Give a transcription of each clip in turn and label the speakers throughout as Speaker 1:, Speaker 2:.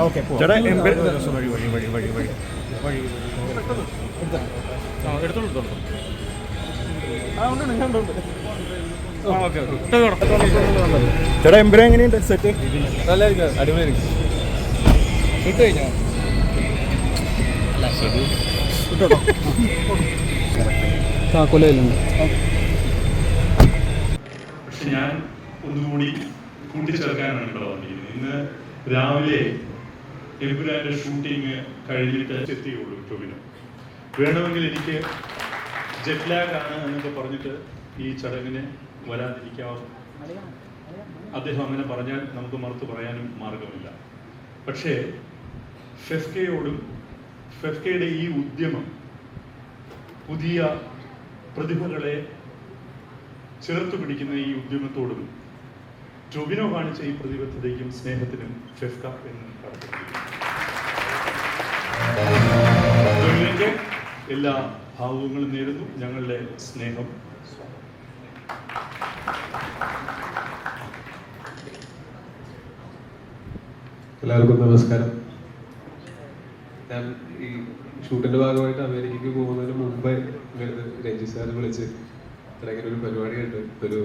Speaker 1: Okay
Speaker 2: ചേട്ടാ
Speaker 1: വഴി വഴി വഴി വഴി വഴി വഴി
Speaker 2: എടുത്തോളൂ
Speaker 1: എംബ്രോ എങ്ങനെയുണ്ട് സെറ്റ്
Speaker 2: അടിപൊളിയായിരിക്കും. ഇട്ട് കഴിഞ്ഞോ?
Speaker 1: താക്കോലുണ്ട്
Speaker 3: പക്ഷെ ഞാൻ ഒന്നുകൂടി കൂട്ടിച്ചേർക്കാനാണ് ഇവിടെ വന്നിരിക്കുന്നത്. ഇന്ന് രാവിലെ എമ്പുരാന്റെ ഷൂട്ടിങ് കഴിഞ്ഞിട്ട് എത്തിയുള്ളൂ ടൊവിനോ. വേണമെങ്കിൽ എനിക്ക് ജെറ്റ് ലാഗ് ആണ് എന്നൊക്കെ പറഞ്ഞിട്ട് ഈ ചടങ്ങിന് വരാതിരിക്കാവും അദ്ദേഹം അങ്ങനെ പറഞ്ഞാൽ നമുക്ക് മറുത്ത് പറയാനും മാർഗമില്ല. പക്ഷേ ഫെഫ്കയോടും ഫെഫ്കയുടെ ഈ ഉദ്യമം പുതിയ പ്രതിഭകളെ ചേർത്ത് പിടിക്കുന്ന ഈ ഉദ്യമത്തോടും ടൊബിനോ കാണിച്ച ഈ പ്രതിബദ്ധതയ്ക്കും സ്നേഹത്തിനും ഫെഫ്ക എന്ന് ടൊബിനോയ്ക്ക് എല്ലാ ഭാവങ്ങളും നേരുന്നു. ഞങ്ങളുടെ സ്നേഹം
Speaker 4: എല്ലാവർക്കും നമസ്കാരം. ഞാൻ ഈ ഷൂട്ടിന്റെ ഭാഗമായിട്ട് അമേരിക്കയ്ക്ക് പോകുന്നതിന് മുമ്പേ രഞ്ജി സാറിന് വിളിച്ച് "എടാ, ഒരു പരിപാടി പരിപാടിയായിട്ട് ഒരു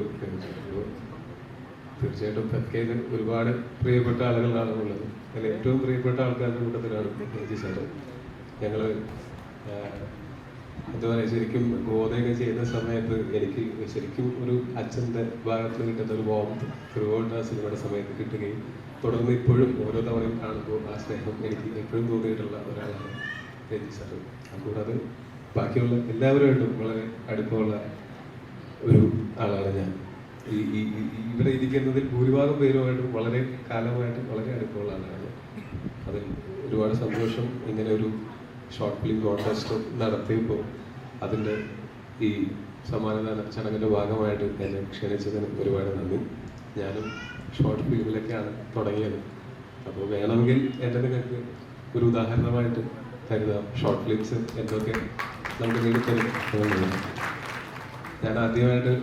Speaker 4: തീർച്ചയായിട്ടും ഫെഫ്കയിൽ ഒരുപാട് പ്രിയപ്പെട്ട ആളുകളാണ് ഉള്ളത്. അതിൽ ഏറ്റവും പ്രിയപ്പെട്ട ആൾക്കാരുടെ കൂട്ടത്തിലാണ് രഞ്ജിത് സാറ്. ഞങ്ങൾ എന്താ പറയുക ശരിക്കും ഗോതയൊക്കെ ചെയ്യുന്ന സമയത്ത് എനിക്ക് ശരിക്കും ഒരു അച്ഛന്റെ ഭാഗത്ത് കിട്ടുന്ന ഒരു ബോംബ് ത്രിവോട്ട് ആ സിനിമയുടെ സമയത്ത് കിട്ടുകയും തുടർന്ന് ഇപ്പോഴും ഓരോ തവണയും കാണുമ്പോൾ ആ സ്നേഹം എനിക്ക് എപ്പോഴും തോന്നിയിട്ടുള്ള ഒരാളാണ് രഞ്ജി സാറ്. അതുകൂടാതെ ബാക്കിയുള്ള എല്ലാവരുമായിട്ടും വളരെ അടുപ്പമുള്ള ഒരു ആളാണ് ഞാൻ. ഇവിടെ ഇരിക്കുന്നതിൽ ഭൂരിഭാഗം പേരുമായിട്ടും വളരെ കാലമായിട്ട് വളരെ അടുപ്പമുള്ള ആളാണ് അതിൽ ഒരുപാട് സന്തോഷം ഇങ്ങനെ ഒരു ഷോർട്ട് ഫിലിം കോൺടെസ്റ്റ് നടത്തിയപ്പോൾ അതിന്റെ ഈ സമ്മാനദാന ചടങ്ങിന്റെ ഭാഗമായിട്ട് എന്നെ ക്ഷണിച്ചതിന് ഒരുപാട് നന്ദി. ഞാനും ഷോർട്ട് ഫിലിമിലൊക്കെയാണ് തുടങ്ങിയത്. അപ്പോൾ വേണമെങ്കിൽ എന്റെ നിങ്ങൾക്ക് ഒരു ഉദാഹരണമായിട്ട് കരുതാം. ഷോർട്ട് ഫിലിംസ് എന്തൊക്കെ നമുക്ക് നേടിത്തരും ഞാൻ ആദ്യമായിട്ട്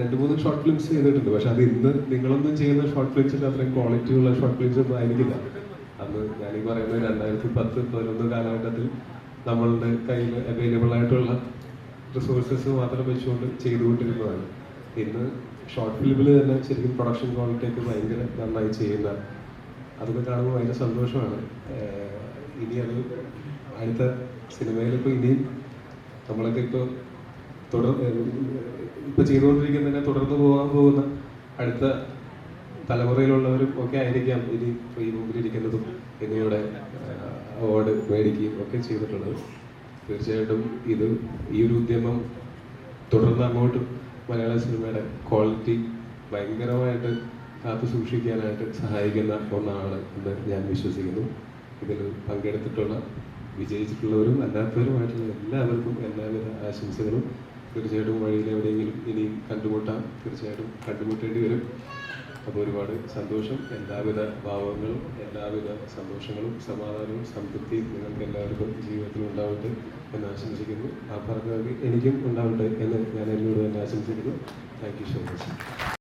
Speaker 4: രണ്ട് മൂന്ന് ഷോർട്ട് ഫിലിംസ് ചെയ്തിട്ടുണ്ട്. പക്ഷെ അത് ഇന്ന് നിങ്ങളൊന്നും ചെയ്യുന്ന ഷോർട്ട് ഫിലിംസിന്റെ അത്രയും ക്വാളിറ്റി ഉള്ള ഷോർട്ട് ഫിലിംസ് ഒന്നും ആയിരിക്കില്ല. അന്ന് ഞാൻ ഈ പറയുന്നത് രണ്ടായിരത്തി പത്ത് പതിനൊന്ന് കാലഘട്ടത്തിൽ നമ്മളുടെ കയ്യിൽ അവൈലബിൾ ആയിട്ടുള്ള റിസോഴ്സസ് മാത്രം വെച്ചുകൊണ്ട് ചെയ്തുകൊണ്ടിരുന്നതാണ്. ഇന്ന് ഷോർട്ട് ഫിലിമിൽ തന്നെ ശരിക്കും പ്രൊഡക്ഷൻ ക്വാളിറ്റി ഒക്കെ ഭയങ്കര നന്നായി ചെയ്യുന്ന അതൊക്കെ കാണുമ്പോൾ ഭയങ്കര സന്തോഷമാണ്. ഇനി അത് അടുത്ത സിനിമയിൽ ഇപ്പോൾ ഇനിയും നമ്മളൊക്കെ ഇപ്പോൾ തുടർ ഇപ്പൊ ചെയ്തുകൊണ്ടിരിക്കുന്നതിനെ തുടർന്ന് പോകാൻ പോകുന്ന അടുത്ത തലമുറയിലുള്ളവരും ഒക്കെ ആയിരിക്കാം ഇനി ഈ മുമ്പിലിരിക്കുന്നതും എന്നിവിടെ അവാർഡ് മേടിക്കുകയും ഒക്കെ ചെയ്തിട്ടുള്ളത്. തീർച്ചയായിട്ടും ഇത് ഈ ഒരു ഉദ്യമം തുടർന്ന് അങ്ങോട്ടും മലയാള സിനിമയുടെ ക്വാളിറ്റി ഭയങ്കരമായിട്ട് കാത്തു സൂക്ഷിക്കാനായിട്ട് സഹായിക്കുന്ന ഒന്നാണ് എന്ന് ഞാൻ വിശ്വസിക്കുന്നു. ഇതിൽ പങ്കെടുത്തിട്ടുള്ള വിജയിച്ചിട്ടുള്ളവരും അല്ലാത്തവരുമായിട്ടുള്ള എല്ലാവർക്കും എല്ലാവിധ ആശംസകളും തീർച്ചയായിട്ടും വഴിയിൽ എവിടെയെങ്കിലും ഇനി കണ്ടുമുട്ടാം. തീർച്ചയായിട്ടും കണ്ടുമുട്ടേണ്ടി വരും. അപ്പോൾ ഒരുപാട് സന്തോഷം. എല്ലാവിധ ഭാവങ്ങളും എല്ലാവിധ സന്തോഷങ്ങളും സമാധാനവും സംതൃപ്തിയും നിങ്ങൾക്ക് എല്ലാവർക്കും ജീവിതത്തിൽ ഉണ്ടാവട്ടെ എന്ന് ആശംസിക്കുന്നു. ആ പറഞ്ഞ എനിക്കും ഉണ്ടാവട്ടെ എന്ന് ഞാൻ എന്നോട് തന്നെ ആശംസിക്കുന്നു. Thank you so much